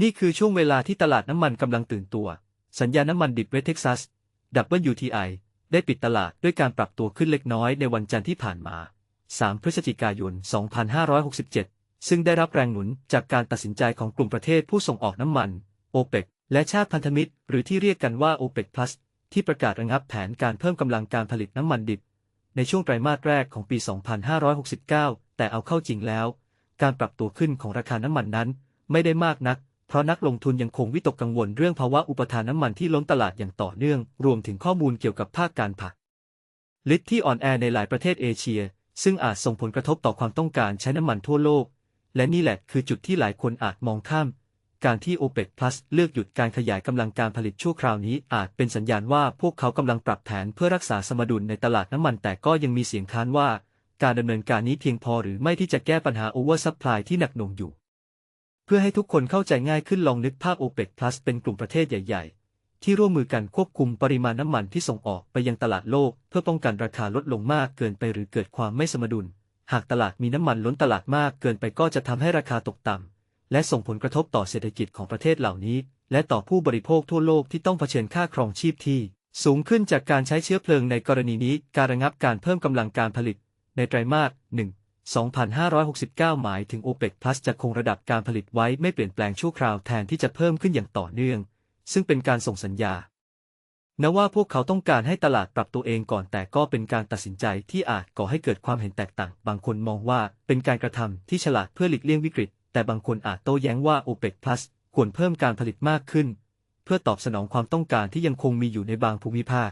นี่คือช่วงเวลาที่ตลาดน้ำมันกำลังตื่นตัว สัญญาน้ำมันดิบเวสเท็กซัส WTI ได้ปิดตลาดด้วยการปรับตัวขึ้นเล็กน้อยในวันจันทร์ที่ผ่านมา 3 พฤศจิกายน 2567 ซึ่งได้รับแรงหนุนจากการตัดสินใจของกลุ่มประเทศผู้ส่งออกน้ำมัน โอเปกและชาติพันธมิตร หรือที่เรียกกันว่าโอเปก Plus ที่ประกาศระงับแผนการเพิ่มกำลังการผลิตน้ำมันดิบ ในช่วงไตรมาสแรกของปี 2569 แต่เอาเข้าจริงแล้ว การปรับตัวขึ้นของราคาน้ำมันนั้น ไม่ได้มากนัก เพราะนักลงทุนยังคงวิตกกังวลเรื่องภาวะอุปทานน้ำมันที่ล้นตลาดอย่างต่อเนื่อง รวมถึงข้อมูลเกี่ยวกับภาคการผลิตที่อ่อนแอในหลายประเทศเอเชีย ซึ่งอาจส่งผลกระทบต่อความต้องการใช้น้ำมันทั่วโลก และนี่แหละคือจุดที่หลายคนอาจมองข้าม การที่ OPEC Plus เลือกหยุดการขยายกำลังการผลิตชั่วคราวนี้อาจเป็นสัญญาณว่าพวกเขากำลังปรับแผนเพื่อรักษาสมดุลในตลาดน้ำมันแต่ก็ยังมีเสียงค้านว่า การดำเนินการนี้เพียงพอหรือไม่ที่จะแก้ปัญหา Oversupply ที่หนักหน่วงอยู่ พื่อให้ทุกคนเข้าใจง่ายขึ้นลองนึกภาพ OPEC Plus เป็นกลุ่มประเทศใหญ่ๆ ที่ร่วมมือกันควบคุมปริมาณน้ำมันที่ส่งออกไปยังตลาดโลก เพื่อป้องกันราคาลดลงมากเกินไปหรือเกิดความไม่สมดุล หากตลาดมีน้ำมันล้นตลาดมากเกินไปก็จะทำให้ราคาตกต่ำและส่งผลกระทบต่อเศรษฐกิจของประเทศเหล่านี้ และต่อผู้บริโภคทั่วโลกที่ต้องเผชิญค่าครองชีพที่ สูงขึ้นจากการใช้เชื้อเพลิงในกรณีนี้การระงับการเพิ่มกำลังการผลิต ในไตรมาส1 2569 หมายถึง OPEC Plus จะคงระดับการผลิตไว้ไม่เปลี่ยนแปลงชั่วคราวแทนที่จะเพิ่มขึ้นอย่างต่อเนื่อง ซึ่งเป็นการส่งสัญญาณว่าพวกเขาต้องการให้ตลาดปรับตัวเองก่อนแต่ก็เป็นการตัดสินใจที่อาจก่อให้เกิดความเห็นแตกต่าง บางคนมองว่าเป็นการกระทำที่ฉลาดเพื่อหลีกเลี่ยงวิกฤต แต่บางคนอาจโต้แย้งว่า OPEC Plus ควรเพิ่มการผลิตมากขึ้น เพื่อตอบสนองความต้องการที่ยังคงมีอยู่ในบางภูมิภาค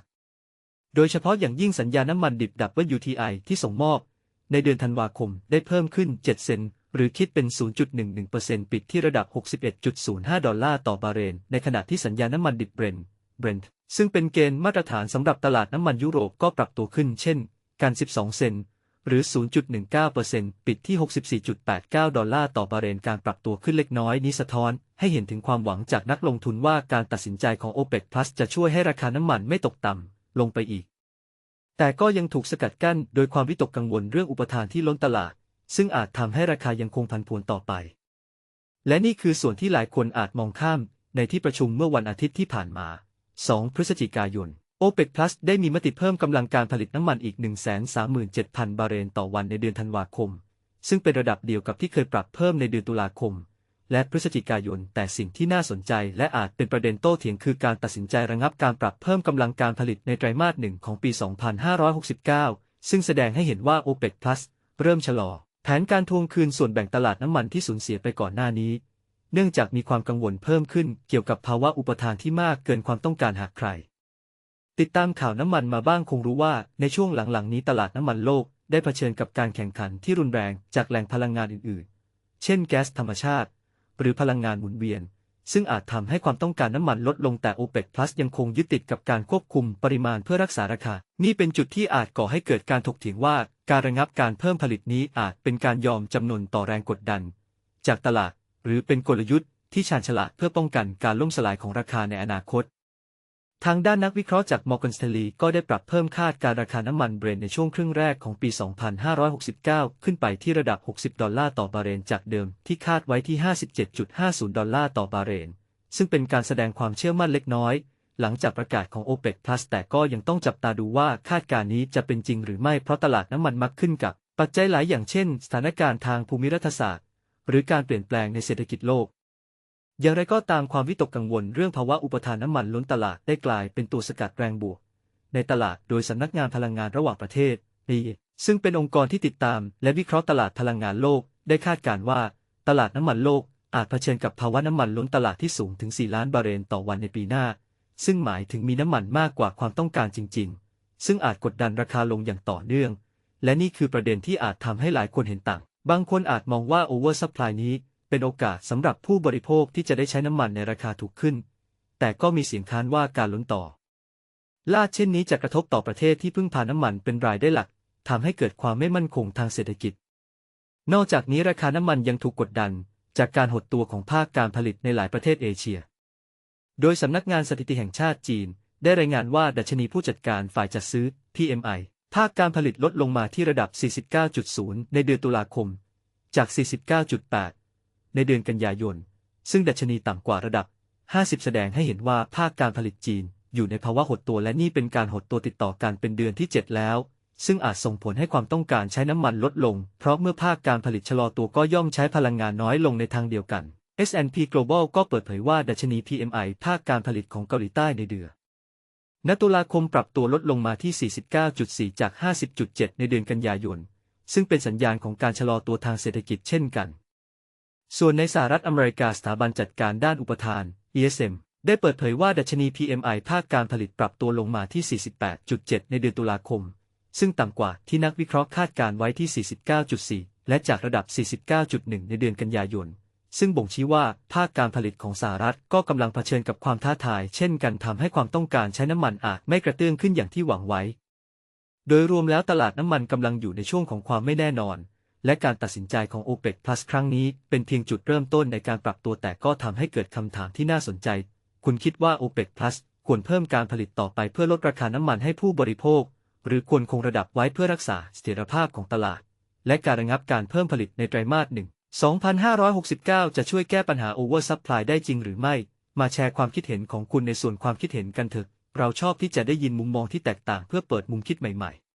โดยเฉพาะอย่างยิ่งสัญญาน้ำมันดิบ WTI ที่ส่งมอบ ในเดือนธันวาคมได้เพิ่มขึ้น 7 เซนต์หรือคิดเป็น 0.11%ปิดที่ระดับ 61.05 ดอลลาร์ต่อบาร์เรน ในขณะที่สัญญาน้ำมันดิบเบรนท์เบรนท์ซึ่งเป็นเกณฑ์มาตรฐานสำหรับตลาดน้ำมันยุโรปก็ปรับตัวขึ้นเช่น การ 12 เซนต์หรือ 0.19%ปิดที่ 64.89 ดอลลาร์ต่อบาร์เรน การปรับตัวขึ้นเล็กน้อยนี้สะท้อน ให้เห็นถึงความหวังจากนักลงทุนว่าการตัดสินใจของ OPEC Plus จะช่วยให้ราคาน้ำมันไม่ตกต่ำลงไปอีก แต่ก็ยังถูกสกัดกั้นโดยความวิตกกังวลเรื่องอุปทานที่ล้นตลาด ซึ่งอาจทำให้ราคายังคงผันผวนต่อไป และนี่คือส่วนที่หลายคนอาจมองข้ามในที่ประชุมเมื่อวันอาทิตย์ที่ผ่านมา 2 พฤศจิกายน OPEC Plus ได้มีมติเพิ่มกำลังการผลิตน้ำมันอีก 137,000 บาร์เรนต่อวันในเดือนธันวาคม ซึ่งเป็นระดับเดียวกับที่เคยปรับเพิ่มในเดือนตุลาคม และพฤศจิกายน แต่สิ่งที่น่าสนใจและอาจเป็นประเด็นโต้เถียงคือการตัดสินใจระงับการปรับเพิ่มกำลังการผลิตในไตรมาสหนึ่งของปี 2569 ซึ่งแสดงให้เห็นว่า OPEC Plus เริ่มชะลอ แผนการทวงคืนส่วนแบ่งตลาดน้ำมันที่สูญเสียไปก่อนหน้านี้ เนื่องจากมีความกังวลเพิ่มขึ้นเกี่ยวกับภาวะอุปทานที่มากเกินความต้องการหากใคร ติดตามข่าวน้ำมันมาบ้างคงรู้ว่าในช่วงหลังๆนี้ตลาดน้ำมันโลกได้เผชิญกับการแข่งขันที่รุนแรงจากแหล่งพลังงานอื่น ๆ เช่น แก๊สธรรมชาติ หรือพลังงานหมุนเวียน ซึ่งอาจทำให้ความต้องการน้ำมันลดลงแต่ OPEC Plus ยังคงยึดติดกับการควบคุมปริมาณเพื่อรักษาราคา นี่เป็นจุดที่อาจก่อให้เกิดการถกเถียงว่า การระงับการเพิ่มผลิตนี้อาจเป็นการยอมจำนนต่อแรงกดดัน จากตลาด หรือเป็นกลยุทธ์ที่ชาญฉลาดเพื่อป้องกันการล่มสลายของราคาในอนาคต ทางด้านนักวิเคราะห์จาก Morgan Stanley ก็ได้ปรับเพิ่มคาดการราคาน้ำมันเบรนในช่วงครึ่งแรกของปี 2569 ขึ้นไปที่ระดับ 60 ดอลลาร์ต่อบาร์เรนจากเดิมที่คาดไว้ที่ 57.50 ดอลลาร์ต่อบาร์เรน ซึ่งเป็นการแสดงความเชื่อมั่นเล็กน้อย หลังจากประกาศของ OPEC Plus แต่ก็ยังต้องจับตาดูว่าคาดการนี้จะเป็นจริงหรือไม่เพราะตลาดน้ำมันมักขึ้นกับ ปัจจัยหลายอย่างเช่น สถานการณ์ทางภูมิรัฐศาสตร์ หรือการเปลี่ยนแปลงในเศรษฐกิจโลก อย่างไรก็ตามความวิตกกังวลเรื่องภาวะอุปทานน้ำมันล้นตลาดได้กลายเป็นตัวสกัดแรงบวก ในตลาดโดยสำนักงานพลังงานระหว่างประเทศนีซึ่งเป็นองค์กรที่ติดตามและวิเคราะห์ตลาดพลังงานโลก ได้คาดการณ์ว่า ตลาดน้ำมันโลกอาจเผชิญกับภาวะน้ำมันล้นตลาดที่สูงถึง 4 ล้านบาร์เรนต่อวันในปีหน้า ซึ่งหมายถึงมีน้ำมันมากกว่าความต้องการจริง ๆ ซึ่งอาจกดดันราคาลงอย่างต่อเนื่อง และนี่คือประเด็นที่อาจทำให้หลายคนเห็นต่าง บางคนอาจมองว่าโอเวอร์ซัพพลายนี้ เป็นโอกาสสำหรับผู้บริโภคที่จะได้ใช้น้ำมันในราคาถูกขึ้น แต่ก็มีเสียงค้านว่าการล้นต่อ ลาดเช่นนี้จะกระทบต่อประเทศที่พึ่งพาน้ำมันเป็นรายได้หลักทำให้เกิดความไม่มั่นคงทางเศรษฐกิจ นอกจากนี้ราคาน้ำมันยังถูกกดดัน จากการหดตัวของภาคการผลิตในหลายประเทศเอเชีย โดยสำนักงานสถิติแห่งชาติจีน ได้รายงานว่าดัชนีผู้จัดการฝ่ายจัดซื้อ PMI ภาคการผลิตลดลงมาที่ระดับ 49.0 ในเดือนตุลาคม จาก 49.8 ในเดือนกันยายน ซึ่งดัชนีต่ำกว่าระดับ 50 แสดงให้เห็นว่าภาคการผลิตจีน อยู่ในภาวะหดตัวและนี่เป็นการหดตัวติดต่อกันเป็นเดือนที่ 7 แล้ว ซึ่งอาจส่งผลให้ความต้องการใช้น้ำมันลดลง เพราะเมื่อภาคการผลิตชะลอตัวก็ย่อมใช้พลังงานน้อยลงในทางเดียวกัน S&P Global ก็เปิดเผยว่าดัชนี PMI ภาคการผลิตของเกาหลีใต้ในเดือนณตุลาคมปรับตัวลดลงมาที่ 49.4 จาก 50.7 ในเดือนกันยายน ซึ่งเป็นสัญญาณของการชะลอตัวทางเศรษฐกิจเช่นกัน ส่วนในสหรัฐอเมริกาสถาบันจัดการด้านอุปทาน ESM ได้เปิดเผยว่าดัชนี PMI ภาคการผลิตปรับตัวลงมาที่ 48.7 ในเดือนตุลาคม ซึ่งต่ำกว่าที่นักวิเคราะห์คาดการไว้ที่ 49.4 และจากระดับ 49.1 ในเดือนกันยายน ซึ่งบ่งชี้ว่าภาคการผลิตของสหรัฐก็กำลังเผชิญกับความท้าทาย เช่นกันทำให้ความต้องการใช้น้ำมันอาจไม่กระเตื้องขึ้นอย่างที่หวังไว้ โดยรวมแล้วตลาดน้ำมันกำลังอยู่ในช่วงของความไม่แน่นอน และการตัดสินใจของ OPEC Plus ครั้งนี้เป็นเพียงจุดเริ่มต้นในการปรับตัวแต่ก็ทำให้เกิดคำถามที่น่าสนใจ คุณคิดว่า OPEC Plus ควรเพิ่มการผลิตต่อไปเพื่อลดราคาน้ำมันให้ผู้บริโภค หรือควรคงระดับไว้เพื่อรักษาเสถียรภาพของตลาด และการระงับการเพิ่มผลิตในไตรมาสหนึ่ง2569 จะช่วยแก้ปัญหา Over Supply ได้จริงหรือไม่ มาแชร์ความคิดเห็นของคุณในส่วนความคิดเห็นกันเถอะ เราชอบที่จะได้ยินมุมมองที่แตกต่างเพื่อเปิดมุมคิดใหม่ๆ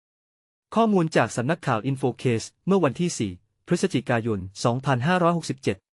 ข้อมูลจากสำนักข่าว Infocase เมื่อวันที่ 4 พฤศจิกายน 2567